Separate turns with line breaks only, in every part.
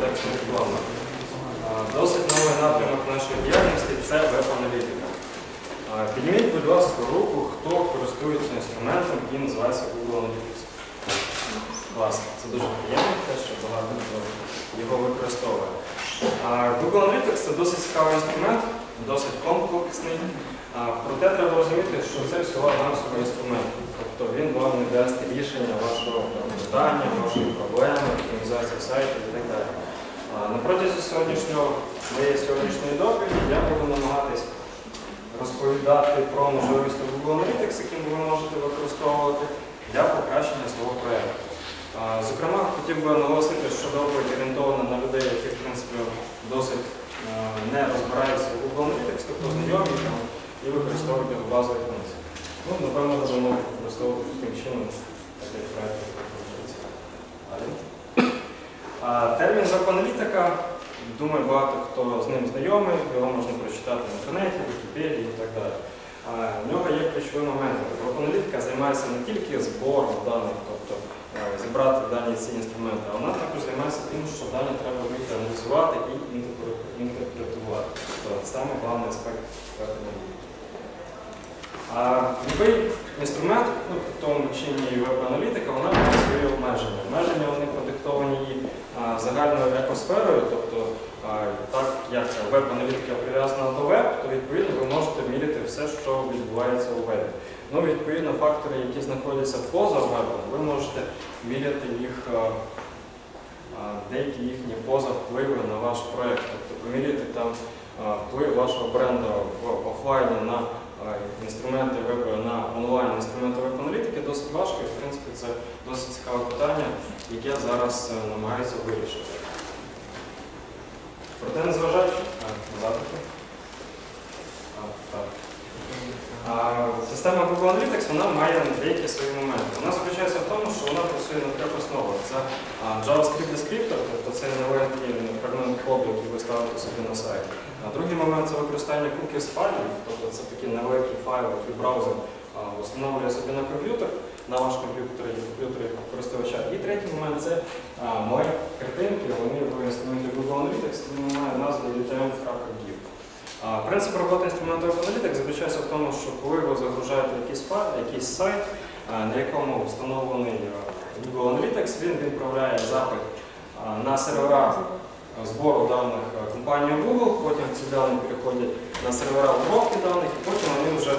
контекстних рекламах. Досить новий напрямок нашої діяльності це веб-аналітика. Підніміть, будь ласка, руку, хто користується інструментом, який називається Google Analytics. Класно, це дуже приємно, те, що багато хто його використовує. Google Analytics це досить цікавий інструмент, досить комплексний. Проте треба розуміти, що це всього навсього інструмент. Тобто він вам не дасть рішення вашого питання, вашої проблеми, оптимізації сайту і так далі. На протязі сьогоднішнього моєї сьогоднішньої доповіді я буду намагатись розповідати про можливості Google Analytics, які ви можете використовувати для покращення свого проєкту. Зокрема, хотів би наголосити, що доповідь орієнтована на людей, які в принципі досить не розбираються в Google Analytics, тобто знайомі і використовують його базові функції. Ну, напевно, будемо використовувати таким чином, проєкт Термін веб-аналітика, думаю, багато хто з ним знайомий, його можна прочитати в інтернеті, в Вікіпедії і так далі. В нього є ключові моменти. Веб-аналітика займається не тільки збором даних, тобто е, зібрати дані ці інструменти, а вона також займається тим, що дані треба вміти аналізувати і інтерпретувати. Тобто саме головний аспект веб-аналітики. Будь-який інструмент, ну, в тому чині веб-аналітика, вона має свої обмеження. Обмеження вони продиктовані загальною екосферою, тобто так як веб-аналітика прив'язана до веб, то відповідно ви можете міряти все, що відбувається у вебі. Ну, відповідно, фактори, які знаходяться поза вебом, ви можете міряти їх, деякі їхні поза впливи на ваш проєкт, тобто поміряти там вплив вашого бренду в офлайні на інструменти веб, на онлайн інструменти веб-аналітики досить важко, і в принципі це досить цікаве питання, яке зараз намагаюся вирішити. Проте незважаючи, а. А, так. Система Google Analytics вона має деякі свої моменти. Вона заключається в тому, що вона працює на трьох основах. Це JavaScript descriptor, тобто це невеликий фрагмент коду, який ви ставите собі на сайт. Другий момент це використання cookies файлів, тобто це такі невеликі файли, які браузер встановлює собі на комп'ютер, на ваш комп'ютер і комп'ютері користувача. І третій момент це мої картинки, вони в інструменті Google Analytics, тому має назву UTM.gif. Принцип роботи Web Analytics заключається в тому, що коли ви загружаєте якийсь файл, якийсь сайт, на якому встановлений Google Analytics, він відправляє запит на сервера збору даних компанії Google, потім ці дані переходять на сервера обробки даних, і потім вони вже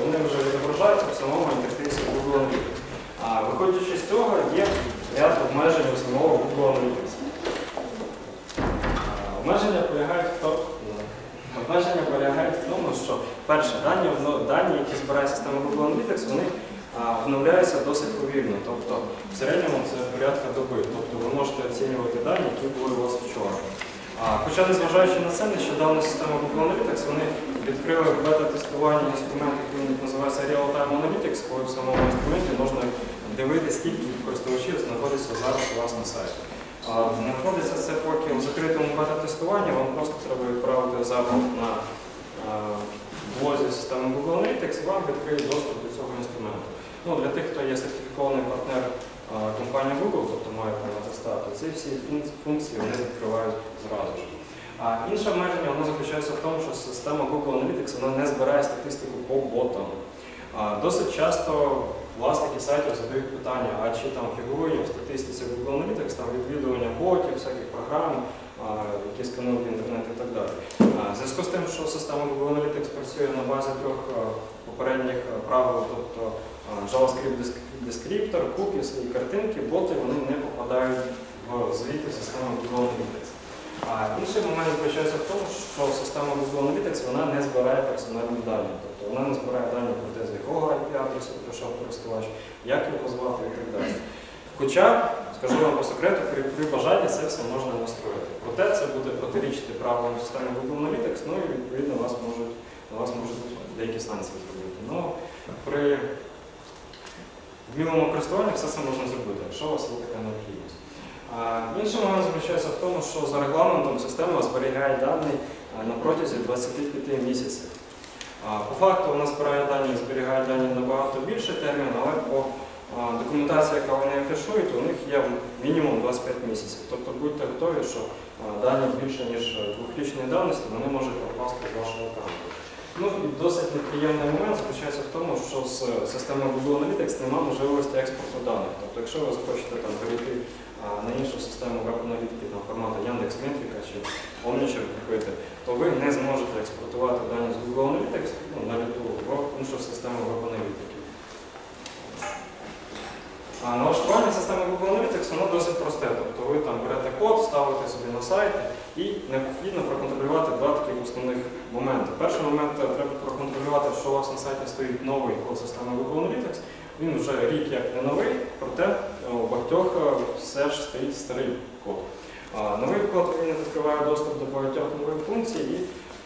вони вже відображаються в самому інтерфейсі Google Analytics. Виходячи з цього, є ряд обмежень у самого Google Analytics. Обмеження полягають в тому, обмеження полягають в тому, що перше, дані, дані, які збирає система Google Analytics, вони а, оновляються досить повільно. Тобто в середньому це порядка доби. Тобто ви можете оцінювати дані, які були у вас вчора. Хоча, незважаючи на це, нещодавно система Google Analytics вони відкрили бета-тестування інструменту, який називається Real-Time Analytics, коли в самому інструменті можна дивитися, скільки користувачів знаходиться зараз у вас на сайті. Знаходиться це поки у закритому бета-тестуванні, вам просто треба відправити запит на блозі системи Google Analytics і вам відкриє доступ до цього інструменту. Ну, для тих, хто є сертифікований партнер компанії Google, тобто має право атестату, ці всі функції вони відкривають зразу ж. А інше обмеження воно заключається в тому, що система Google Analytics вона не збирає статистику по ботам. Досить часто власники сайтів задають питання, а чи там фігурує в статистиці Google Analytics там відвідування ботів, всяких програм, а, які сканують інтернет і так далі. В зв'язку з тим, що система Google Analytics працює на базі трьох попередніх правил, тобто JavaScript деск- descriptor, cookies і картинки, боти вони не попадають в звіти системи Google Analytics. А інший момент заключається в тому, що система Google Analytics вона не збирає персональні дані. Тобто вона не збирає дані про те, з якого IP-адресу прийшов користувач, як його звати і так далі. Хоча, скажу вам по секрету, при, при бажанні це все можна настроїти. Проте це буде протирічити правилам системи Google Analytics, ну і відповідно вас можуть, вас можуть деякі санкції зробити. Ну, при вмілому користуванні все це можна зробити, якщо у вас є така необхідність. А, Інший момент заключається в тому, що за регламентом система зберігає дані на протязі 25 місяців. По факту вона збирає дані і зберігає дані набагато більше термін, але по а, документація, яка вони афішують, у них є мінімум 25 місяців. Тобто будьте готові, що дані більше ніж двохрічної давності, вони можуть пропасти з вашого аккаунту. Ну і досить неприємний момент заключається в тому, що з системи Google Analytics немає можливості експорту даних. Тобто, якщо ви захочете там перейти на іншу систему веб-аналітики формату Яндекс.Метрика чи Omniture купити, то ви не зможете експортувати дані з Google Analytics ну, на літу в іншу систему веб-аналітики. А налаштування системи Google Analytics воно досить просте. Тобто ви там берете код, ставите собі на сайт і необхідно проконтролювати два таких основних моменти. Перший момент е, треба проконтролювати, що у вас на сайті стоїть новий код системи Google Analytics. Він вже рік як не новий, проте е, у багатьох е, все ж стоїть старий код. Новий код він відкриває доступ до багатьох нових функцій і,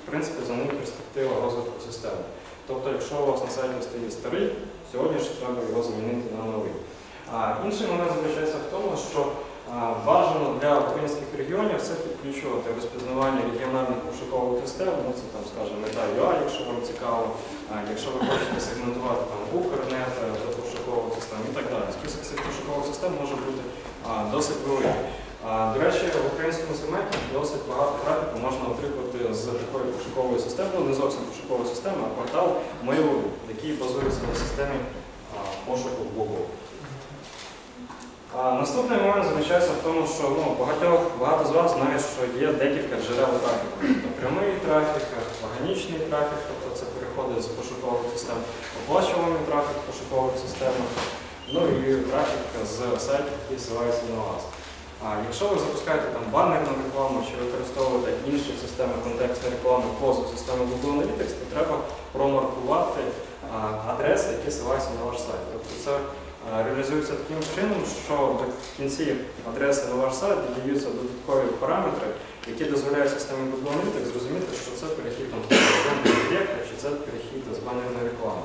в принципі, за ним перспектива розвитку системи. Тобто, якщо у вас на сайті стоїть старий, сьогодні ж треба його замінити на новий. А інший момент заключається в тому, що бажано для українських регіонів це підключувати розпізнавання регіональних пошукових систем, ну це там, скажімо, мета UA, якщо вам цікаво, якщо ви хочете сегментувати там Укрнет е, до пошукових систем і так далі. Список цих пошукових систем може бути а, досить великий. А, До речі, в українському сегменті досить багато трафіку можна отримати з такої пошукової системи, не зовсім пошукової системи, а портал Mail.ru, який базується на системі а, пошуку Google. А, Наступний момент заключається в тому, що ну, багатьох, багато з вас знають, що є декілька джерел трафіку. Тобто прямий трафік, органічний трафік, тобто це переходи з пошукових систем, оплачуваний трафік пошукових систем, ну і трафік з сайтів, які ссилаються на вас. А якщо ви запускаєте там банерну рекламу чи використовуєте інші системи контекстної реклами поза системи Google Analytics, то треба промаркувати адреси, які ссилаються на ваш сайт. Тобто це реалізується таким чином, що в кінці адреси на ваш сайт додаються додаткові параметри, які дозволяють системі Google Analytics зрозуміти, що це перехід рекламного об'єкта, чи це перехід з банерної реклами.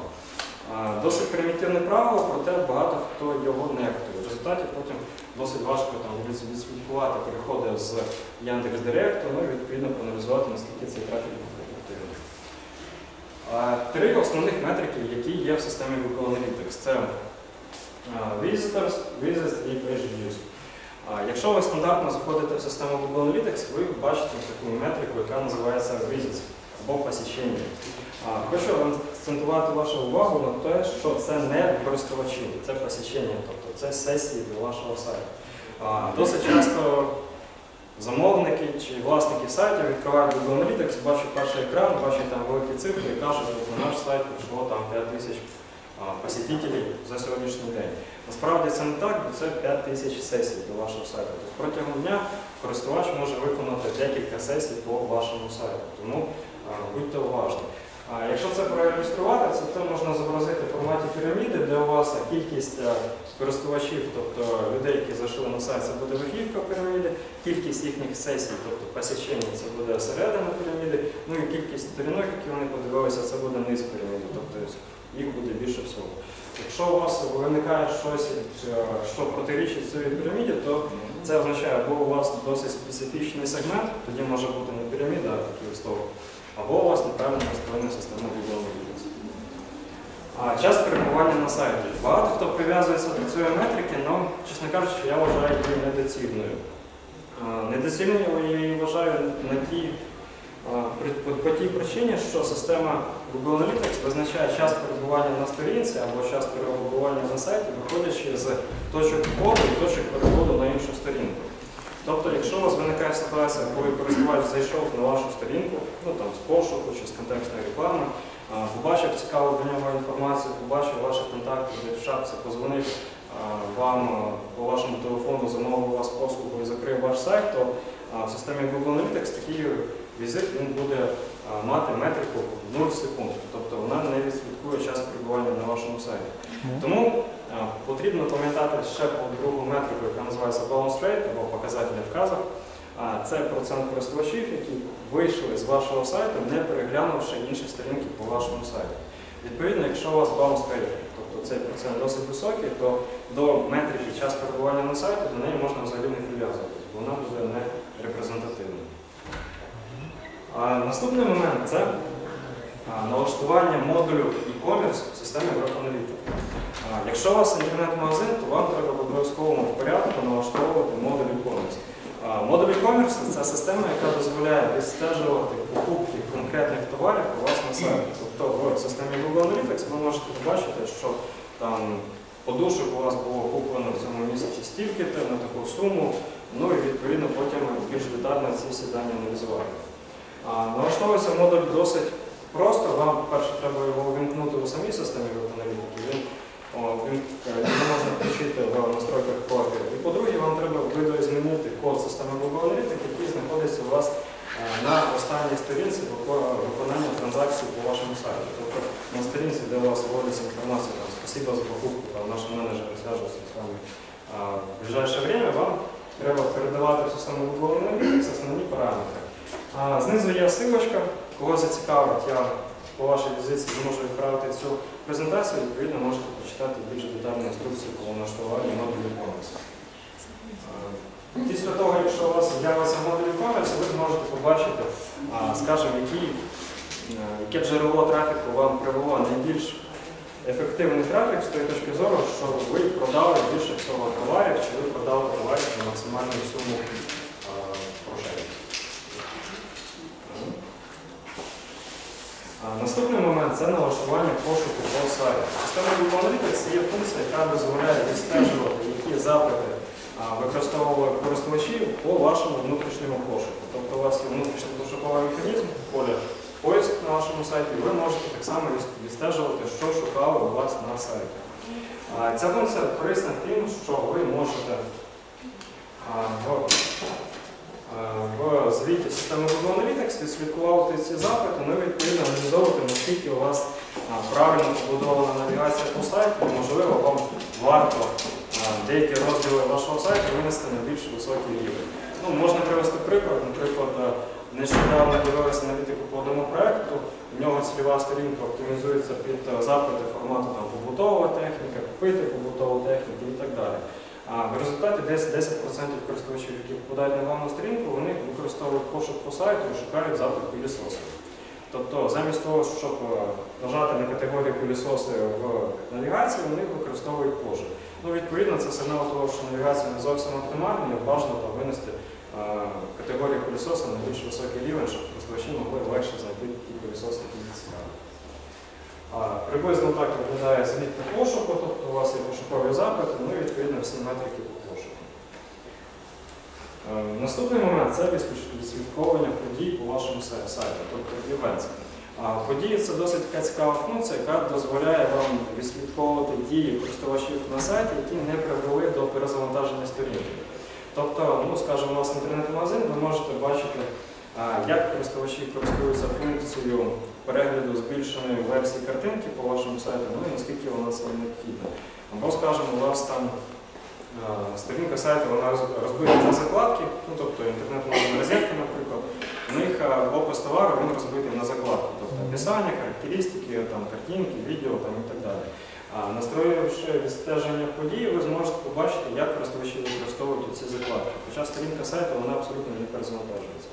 Досить примітивне правило, проте багато хто його нехтує. В результаті потім досить важко там, відслідкувати переходи з Яндекс.Директу, ну і відповідно проаналізувати, наскільки цей трафік був ефективний. Три основних метрики, які є в системі Google Analytics. Це Visitors, Visits і Page Views. Якщо ви стандартно заходите в систему Google Analytics, ви бачите таку метрику, яка називається Visits або посічення. Хочу акцентувати вашу увагу на те, що це не користувачі, це посічення, тобто це сесії до вашого сайту. Досить часто замовники чи власники сайтів відкривають Google Analytics, бачать перший екран, бачать там великі цифри і кажуть, що на наш сайт прийшло там 5 тисяч а, посетителей за сьогоднішній день. Насправді це не так, бо це 5 тисяч сесій до вашого сайту. Тобто протягом дня користувач може виконати декілька сесій по вашому сайту. Тому будьте уважні. А якщо це проілюструвати, це то можна зобразити в форматі піраміди, де у вас кількість е, користувачів, тобто людей, які зайшли на сайт, це буде верхівка піраміди, кількість їхніх сесій, тобто посічення, це буде середина піраміди, ну і кількість сторінок, які вони подивилися, це буде низ піраміди, тобто їх буде більше всього. Якщо у вас виникає щось, е, що протирічить цій піраміді, то це означає, або у вас досить специфічний сегмент, тоді може бути не піраміда, а такий листок, або у вас неправильно настроєна система Google Analytics. А час перебування на сайті. Багато хто прив'язується до цієї метрики, але, чесно кажучи, я вважаю її недоцільною. Недоцільною я її вважаю на тій, по тій причині, що система Google Analytics визначає час перебування на сторінці або час перебування на сайті, виходячи з точок входу і точок переходу на іншу сторінку. Тобто, якщо у вас виникає ситуація, коли користувач зайшов на вашу сторінку, ну там з пошуку чи з контекстної реклами, побачив цікаву для нього інформацію, побачив ваші контакти десь в шапці, позвонив вам по вашому телефону, замовив у вас послугу і закрив ваш сайт, то в системі Google Analytics такий візит він буде мати метрику 0 секунд. Тобто вона не відслідкує час перебування на вашому сайті. Тому потрібно пам'ятати ще по другу метрику, яка називається bounce rate або показатель вказів. Це процент користувачів, які вийшли з вашого сайту, не переглянувши інші сторінки по вашому сайті. Відповідно, якщо у вас bounce rate, тобто цей процент досить високий, то до метрики час перебування на сайті до неї можна взагалі не прив'язуватися, бо вона буде не репрезентативною. Наступний момент це налаштування модулю e-commerce в системі веб-аналітики. Якщо у вас інтернет-магазин, то вам треба в обов'язковому порядку налаштовувати модуль e-commerce. Модуль e-commerce – це система, яка дозволяє відстежувати покупки конкретних товарів у вас на сайті. Тобто в системі Google Analytics ви можете побачити, що там подушок у вас було куплено в цьому місяці стільки-то на таку суму, ну і відповідно потім більш детально ці всі дані аналізувати. Налаштовується модуль досить просто. Вам перше треба його увімкнути у самій системі веб-аналітики. Він, він, е, можна включити в настройках профілю. І по-друге, вам треба видоізмінити код системи Analytics, який знаходиться у вас е, на останній сторінці виконання транзакцій по вашому сайті. Тобто на сторінці, де у вас вводиться інформація, там, спасибо за покупку, там, наш менеджер зв'яжеться з вами. В ближайше время вам треба передавати в систему Google Analytics основні параметри. А, знизу є ссылочка, кого зацікавить, я по вашій візиці зможу відправити цю презентацію, відповідно можете почитати більш детальну інструкцію по налаштуванню модулю e-commerce. Після того, якщо у вас з'явиться модуль e-commerce, ви зможете побачити, скажімо, який, е, яке джерело трафіку вам привело найбільш ефективний трафік з тої точки зору, що ви продали більше всього товарів, чи ви продали товарів на максимальну суму е, грошей. А, Наступний момент це налаштування пошуку по сайту. Система Google Analytics це є функція, яка дозволяє відстежувати, які запити використовували користувачі по вашому внутрішньому пошуку. Тобто у вас є внутрішній пошуковий механізм, поле поиск на вашому сайті, ви можете так само відстежувати, що шукали у вас на сайті. Ця функція корисна тим, що ви можете в в звіті системи Google Analytics відслідкувати ці запити, ну і відповідно аналізовувати, наскільки у вас правильно побудована навігація по сайту, можливо, вам варто деякі розділи вашого сайту винести на більш високий рівень. Ну, можна привести приклад, наприклад, е, нещодавно дивилися аналітику по одному проєкту, у нього цільова сторінка оптимізується під е, запити формату там, побутова техніка, купити побутову техніку і так далі. В результаті десь 10% користувачів, які попадають на головну сторінку, вони використовують пошук по сайту і шукають запит пилісоси. Тобто, замість того, щоб е, нажати на категорію пилісоси в навігації, вони використовують пошук. Ну, відповідно, це сигнал того, що навігація не зовсім оптимальна, і бажано там винести е, категорію пилісоса на більш високий рівень, щоб користувачі могли легше знайти ті пилісоси, які цікаві. Приблизно так виглядає звіт по пошуку, тобто у вас є пошукові запити, ну і відповідно всі метрики по пошуку. Е, Наступний момент це відслідковування подій по вашому сайту, тобто events. Події це досить така цікава функція, яка дозволяє вам відслідковувати дії користувачів на сайті, які не привели до перезавантаження сторінки. Тобто, ну, скажімо, у вас інтернет-магазин, ви можете бачити, як користувачі користуються функцією перегляду збільшеної версії картинки по вашому сайту, ну і наскільки вона це необхідна. Або, скажімо, у вас там е, сторінка сайту вона розбита на закладки, ну тобто інтернет-магазин розетка, наприклад, у них е, опис товару він розбитий на закладки, тобто описання, характеристики, там, картинки, відео там, і так далі. А настроївши відстеження подій, ви зможете побачити, як користувачі використовують ці закладки. Хоча сторінка сайту вона абсолютно не перезавантажується.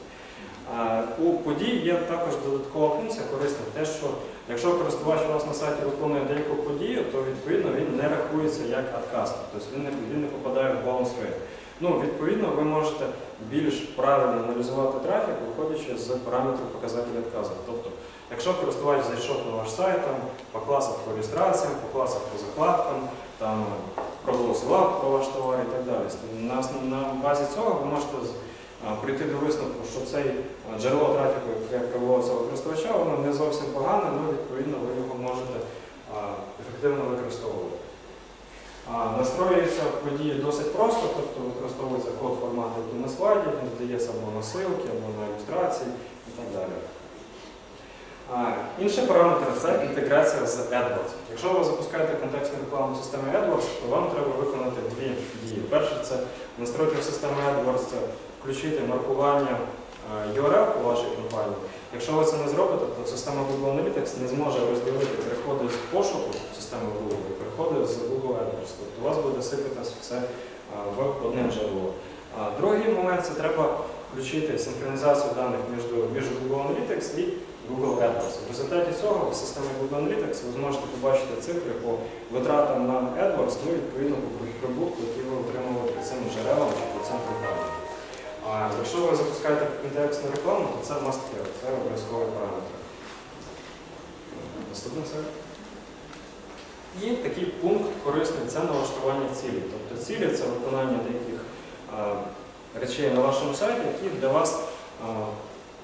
У подій є також додаткова функція корисна, те, що якщо користувач у вас на сайті виконує деяку подію, то відповідно він не рахується як отказ, тобто він не, він не попадає в баунс рейт. Ну, відповідно, ви можете більш правильно аналізувати трафік, виходячи з параметрів показателя відказу. Тобто, якщо користувач зайшов на ваш сайт, там, по класах по реєстраціям, по класах по закладкам, там, проголосував про ваш товар і так далі. На, на базі цього ви можете прийти до висновку, що це джерело трафіку, яке проводиться цього користувача, воно не зовсім погане, але відповідно ви його можете ефективно використовувати. Настроюються події досить просто, тобто використовується код формату, який на слайді, він здається або на ссылки, або на ілюстрації і так далі. Інший параметр це інтеграція з AdWords. Якщо ви запускаєте контекстну рекламу в системі AdWords, то вам треба виконати дві дії. Перше це настройки в системі AdWords, це включити маркування е, URL по вашій компанії. Якщо ви це не зробите, то система Google Analytics не зможе розділити переходи з пошуку системи Google і переходи з Google AdWords. Тобто у вас буде сипатись все е, в одне джерело. Другий момент це треба включити синхронізацію даних між Google Analytics і Google AdWords. В результаті цього в системі Google Analytics ви зможете побачити цифри по витратам на AdWords, ну і відповідно по прибутку, який ви отримали по цим джерелам чи по цим програмам. А якщо ви запускаєте контекстну рекламу, то це must have, це обов'язковий параметр. Наступний слайд. І такий пункт корисний це налаштування цілі. Тобто цілі це виконання деяких а, речей на вашому сайті, які для вас а,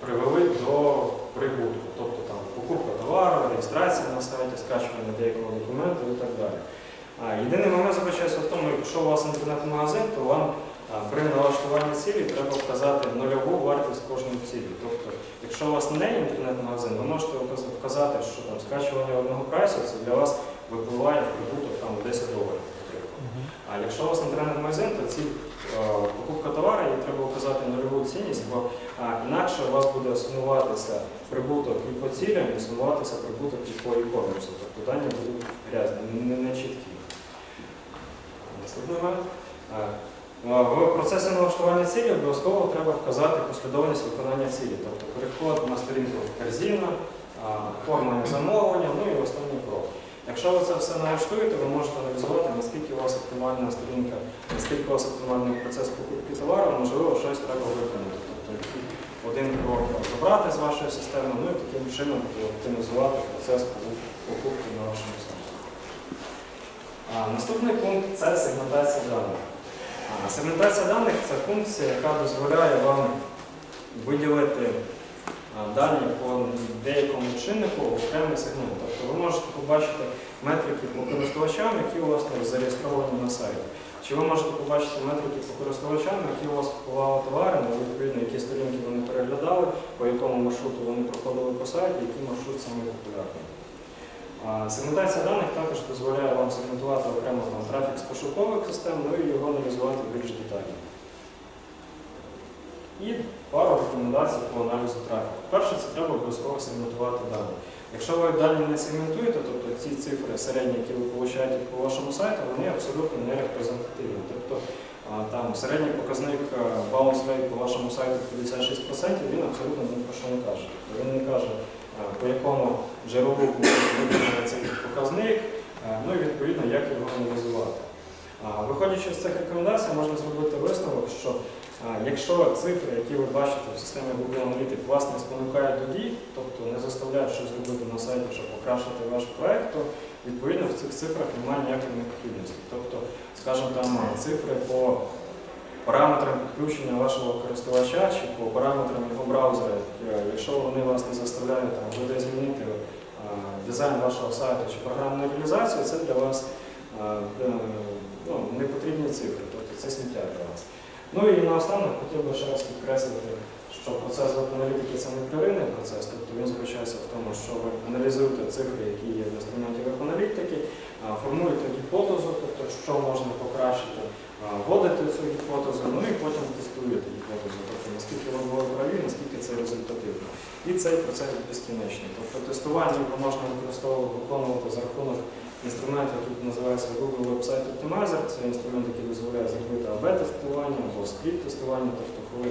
привели до прибутку. Тобто там покупка товару, реєстрація на сайті, скачування деякого документу і так далі. А, єдиний момент заключається в тому, якщо у вас інтернет-магазин, то вам при налаштуванні цілі треба вказати нульову вартість кожної цілі. Тобто, якщо у вас не інтернет-магазин, ви можете вказати, що там скачування одного прайсу це для вас випливає в прибуток там 10 доларів. А якщо у вас інтернет-магазин, то ці е, покупка товару, їй треба вказати нульову цінність, бо інакше у вас буде сумуватися прибуток і по цілям, і сумуватися прибуток і по e-commerce. Тобто дані будуть грязні, не, не чіткі. Наступний момент. В процесі налаштування цілі обов'язково треба вказати послідовність виконання цілі, тобто переход на сторінку корзина, оформлення замовлення, ну і останній крок. Якщо ви це все налаштуєте, ви можете аналізувати, наскільки у вас оптимальна сторінка, наскільки у вас оптимальний процес покупки товару, можливо, щось треба виконати. Тобто один крок забрати з вашої системи, ну і таким чином оптимізувати процес покупки на вашому сайті. Наступний пункт це сегментація даних. А, Сегментація даних це функція, яка дозволяє вам виділити дані по деякому чиннику окремий сегмент. Тобто ви можете побачити метрики по користувачам, які у вас там зареєстровані на сайті. Чи ви можете побачити метрики по користувачам, які у вас купували товари, ну, відповідно, які сторінки вони переглядали, по якому маршруту вони проходили по сайті, який маршрут саме популярний. Сегментація даних також дозволяє вам сегментувати окремо там, трафік з пошукових систем, ну і його аналізувати більш детально. І пару рекомендацій по аналізу трафіку. Перше, це треба обов'язково сегментувати дані. Якщо ви дані не сегментуєте, тобто ці цифри середні, які ви получаєте по вашому сайту, вони абсолютно не репрезентативні. Тобто там середній показник bounce rate по вашому сайту 56%, він абсолютно ні про що не каже. Тобто він не каже, по якому джерелу буде цей показник, ну і відповідно, як його аналізувати. Виходячи з цих рекомендацій, можна зробити висновок, що Якщо цифри, які ви бачите в системі Google Analytics, вас не спонукають до дій, тобто не заставляють щось зробити на сайті, щоб покращити ваш проект, то відповідно в цих цифрах немає ніякої необхідності. Тобто, скажімо, там цифри по параметрам підключення вашого користувача чи по параметрам його браузера, е, якщо вони вас не заставляють там, змінити е, дизайн вашого сайту чи програмну реалізацію, це для вас е, ну, не потрібні цифри, тобто це сміття для вас. Ну і наостанок хотів би ще раз підкреслити, що процес веб-аналітики це непреривний процес, тобто він заключається в тому, що ви аналізуєте цифри, які є в інструменті веб-аналітики, формуєте гіпотезу, тобто що можна покращити, вводите цю гіпотезу, ну і потім тестуєте гіпотезу, тобто наскільки ви були праві, наскільки це результативно. І цей процес безкінечний. Тобто тестування його можна використовувати, виконувати за рахунок інструмент, який називається Google Website Optimizer. Це інструмент, який дозволяє зробити АБ-тестування або скрипт-тестування. Тобто, коли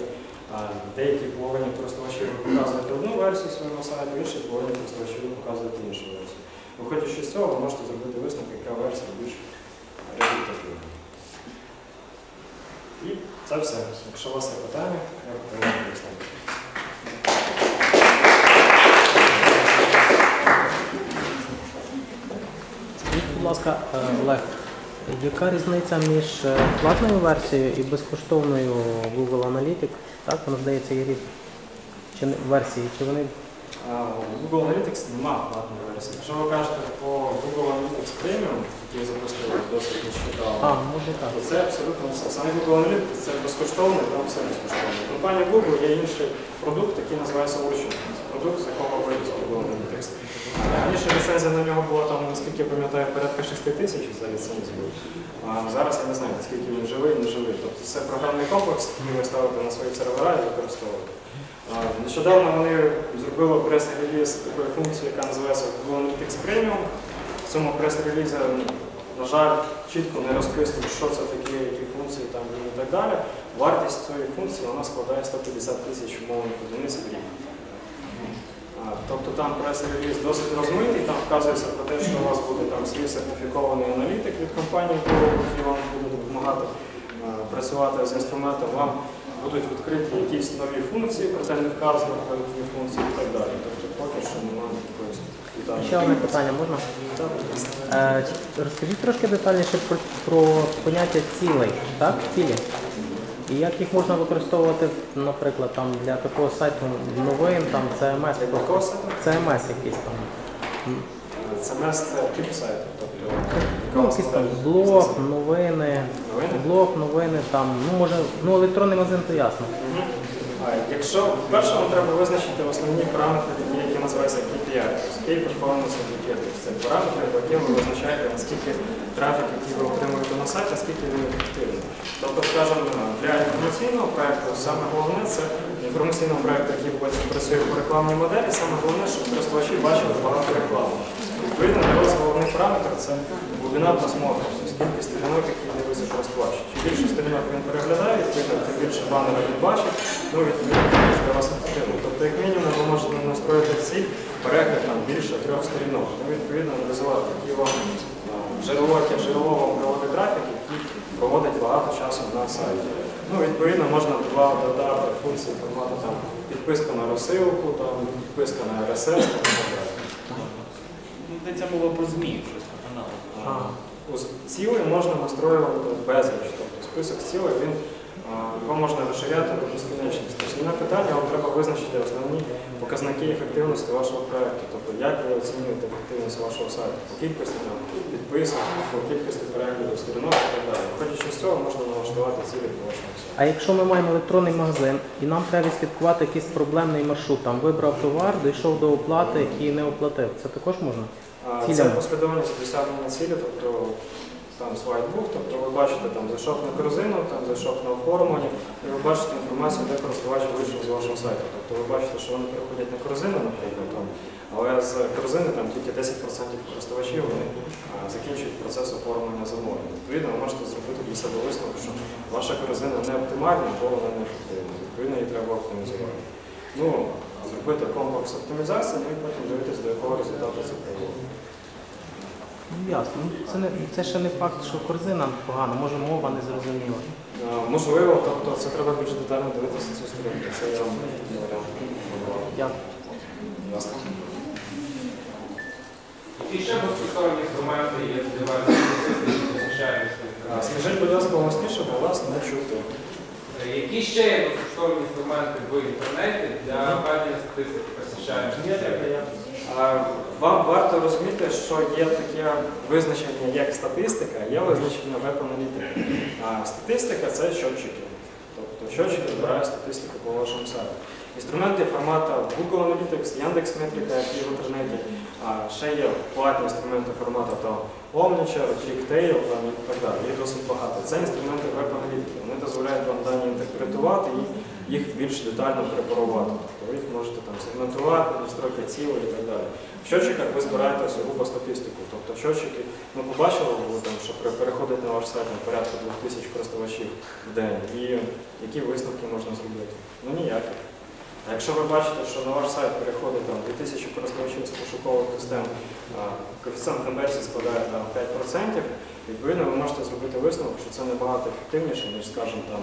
деякі половині користувачів ви показуєте одну версію свого сайту, інші половині користувачів ви показуєте іншу версію. Виходячи з цього, ви можете зробити висновок, яка версія більш результативна. І це все. Якщо у вас є питання, я готовий пояснити.
Ласка, е, Олег, яка різниця між е, платною версією і безкоштовною Google Analytics? Так, воно здається, є різні чи не- версії, чи вони
у Google Analytics немає платної версії. Якщо ви кажете по Google Analytics Premium, який запустили досить
а,
нещодавно,
може так.
то це абсолютно все. Саме Google Analytics це безкоштовно, там все безкоштовно. Компанія Google є інший продукт, який називається Ocean. Продукт, з якого виліз Google Analytics. Раніше ліцензія на нього була там, наскільки я пам'ятаю, порядка 6 тисяч за ліцензію. А зараз я не знаю, наскільки він живий, не живий. Тобто це програмний комплекс, який ви ставите на свої сервера і використовуєте. Нещодавно вони зробили прес-реліз такої функції, яка називається Google Analytics Premium. В цьому прес-релізі, на жаль, чітко не розписують, що це таке, які функції там і так далі. Вартість цієї функції вона складає 150 тисяч умовних одиниць в рік. Тобто там прес-реліз досить розмитий, там вказується про те, що у вас буде там свій сертифікований аналітик від компанії, який вам буде допомагати е, працювати з інструментом. Вам будуть відкриті якісь нові функції, проте не вказано про які функції і так далі. Тобто поки що немає якоїсь детальної.
Ще одне питання можна? Е, Розкажіть трошки детальніше про, про поняття цілей, так? Цілі. І як їх можна використовувати, наприклад, там для такого сайту новин, там CMS,
Для такого сайту?
CMS якийсь там.
CMS це тип сайту, тобто
Ну, якийсь там блог, новини,
новини.
блог, новини, там, ну може, ну електронний магазин, то ясно.
Мгм. А Якщо перше вам треба визначити основні параметри, які називаються KPI, тобто Key Performance Indicators. Це параметри, по яким ви визначаєте, наскільки трафік, який ви отримуєте на сайті, наскільки він ефективний. Тобто, скажімо, для інформаційного проєкту саме головне це інформаційного проєкту, який потім працює по рекламній моделі, саме головне, щоб користувачі бачили багато реклами. Відповідно, для вас головний параметр це глибина просмотру, тобто скільки сторінок, які користувач. Чим більше сторінок він переглядає, відповідно, тим більше банерів він бачить, ну відповідно, тим більше для вас ефективно. Тобто, як мінімум, ви можете настроїти ціль перегляд там більше трьох сторінок. Ну, відповідно, аналізувати, які вам а, джерело, вам проводить трафік, який проводить багато часу на сайті. Ну, відповідно, можна додати функції формату там підписка на розсилку, там підписка на RSS і так далі.
Ну, Йдеться мова про ЗМІ, щось по каналу.
Цілий можна настроювати безліч, тобто список цілей він його можна розширяти до безкінечності. Основне питання вам треба визначити основні показники ефективності вашого проєкту, тобто як ви оцінюєте ефективність вашого сайту, по кількості підписок, по кількості переглядів сторінок і так далі. Виходячи з цього, можна налаштувати цілі по вашому сайту.
А якщо ми маємо електронний магазин і нам треба відслідкувати якийсь проблемний маршрут, там вибрав товар, дійшов до оплати і не оплатив, це також можна?
Це послідовність досягнення цілі, тобто там слайд був, тобто ви бачите, там зайшов на корзину, там зайшов на оформлення, і ви бачите інформацію, де користувач вийшов з вашого сайту. Тобто ви бачите, що вони переходять на корзину, наприклад, там, але з корзини там тільки 10% користувачів вони а, закінчують процес оформлення замовлення. Відповідно, ви можете зробити для себе висновок, що ваша корзина не оптимальна, або вона не ефективна. Відповідно, її треба оптимізувати. Ну, зробити комплекс оптимізації, ну і потім дивитися, до якого результату це приводить.
Ну ясно. Ну, Це, не, це ще не факт, що корзина погана, може мова не зрозуміла.
Е, Можливо, тобто це треба більш детально дивитися цю сторінку. Це я вам не варіант.
Дякую.
І ще безкоштовні інструменти є для захищаємості.
Е, Скажіть, будь ласка, голосніше, бо вас не чути.
Які ще є безкоштовні інструменти в інтернеті для ведення статистики посещаємості?
Вам варто розуміти, що є таке визначення як статистика, є визначення веб-аналітики. Статистика це щотчики. Тобто щотчики збирають статистику по вашому сайту. Інструменти формату Google Analytics, Яндекс.Метрика, які в інтернеті. А ще є платні інструменти формату там Omniture, Clicktail і так далі. Їх досить багато. Це інструменти веб-аналітики. Вони дозволяють вам дані інтерпретувати і їх більш детально препарувати. Тобто ви можете там сегментувати, настройки цілей і так далі. В щотчиках ви збираєте сугубо статистику. Тобто щотчики, ну побачили, ви там, що переходить на ваш сайт на порядку 2000 користувачів в день. І які висновки можна зробити? Ну ніяких. А якщо ви бачите, що на ваш сайт переходить там 2000 користувачів з пошукових систем, коефіцієнт конверсії складає там 5%, відповідно ви можете зробити висновок, що це набагато ефективніше, ніж, скажімо, там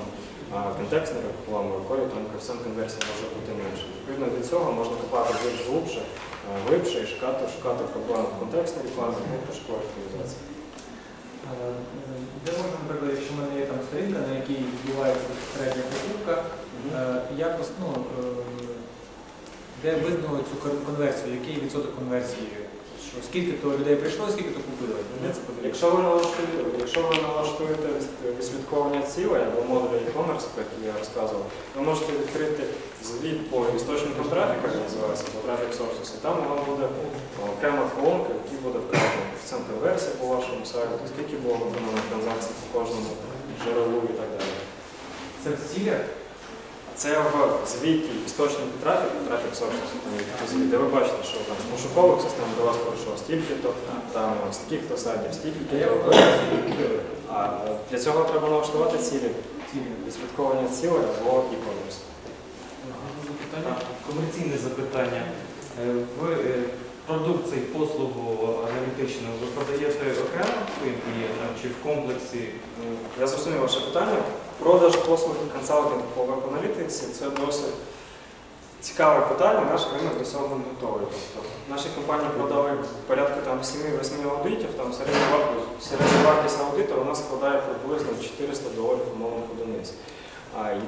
контекстна реклама, якою там коефіцієнт конверсії може бути менше. Відповідно від цього можна копати більш глибше, глибше і шукати, шукати проблеми в контекстній рекламі або пошуковій оптимізації.
Е, Де можна, наприклад, якщо в мене є там сторінка, на якій відбувається безпосередня покупка, е, як ну, е, де видно цю конверсію, який відсоток конверсії, що скільки то людей прийшло, скільки то купили.
Якщо ви налаштуєте, якщо ви налаштуєте відслідковування цілей або модулі e-commerce, про які я розказував, ви можете відкрити звіт по істочникам трафіка, як називається, по Traffic Sources, і там у вас буде окрема колонка, в якій буде вказано коефіцієнт конверсії по вашому сайту, скільки було виконано транзакцій по кожному джерелу і так далі.
Це в цілях?
Це в звіті істочнику трафіку, трафік Sources, де ви бачите, що там з пошукових систем до вас пройшло стільки-то, там стільки-то сайтів, стільки-то. А для цього треба налаштувати цілі,
Цілі.
відслідковування цілей або e-commerce.
Комерційне запитання.
Ви продукцію, послугу аналітичну ви продаєте окремо своїм клієнтам чи в комплексі?
Я зрозумів ваше питання. Продаж послуг консалтинг по веб-аналітиці це досить цікаве питання. Наш ринок до цього не готовий. Тобто наші компанії продали порядка 7-8 аудитів, там середня вартість, середня вартість аудиту вона складає приблизно 400 доларів умовних одиниць.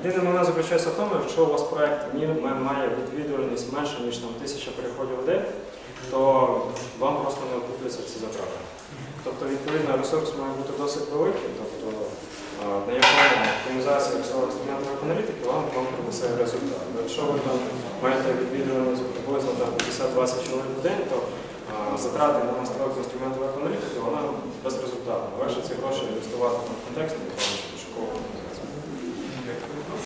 Єдине момент заключається в тому, якщо у вас ма- має відвідуваність менше, ніж там тисяча переходів в день, то вам просто не окупляться ці затрати. Тобто, відповідно, ресурс має бути досить великий, тобто на якому оптимізація всього інструментної аналітики вам, вам принесе результат. Якщо ви там маєте відвідуваність приблизно 50-20 чоловік в день, то а, затрати на настройку інструментної аналітики вона безрезультатна. Легше ці гроші інвестувати в контекст,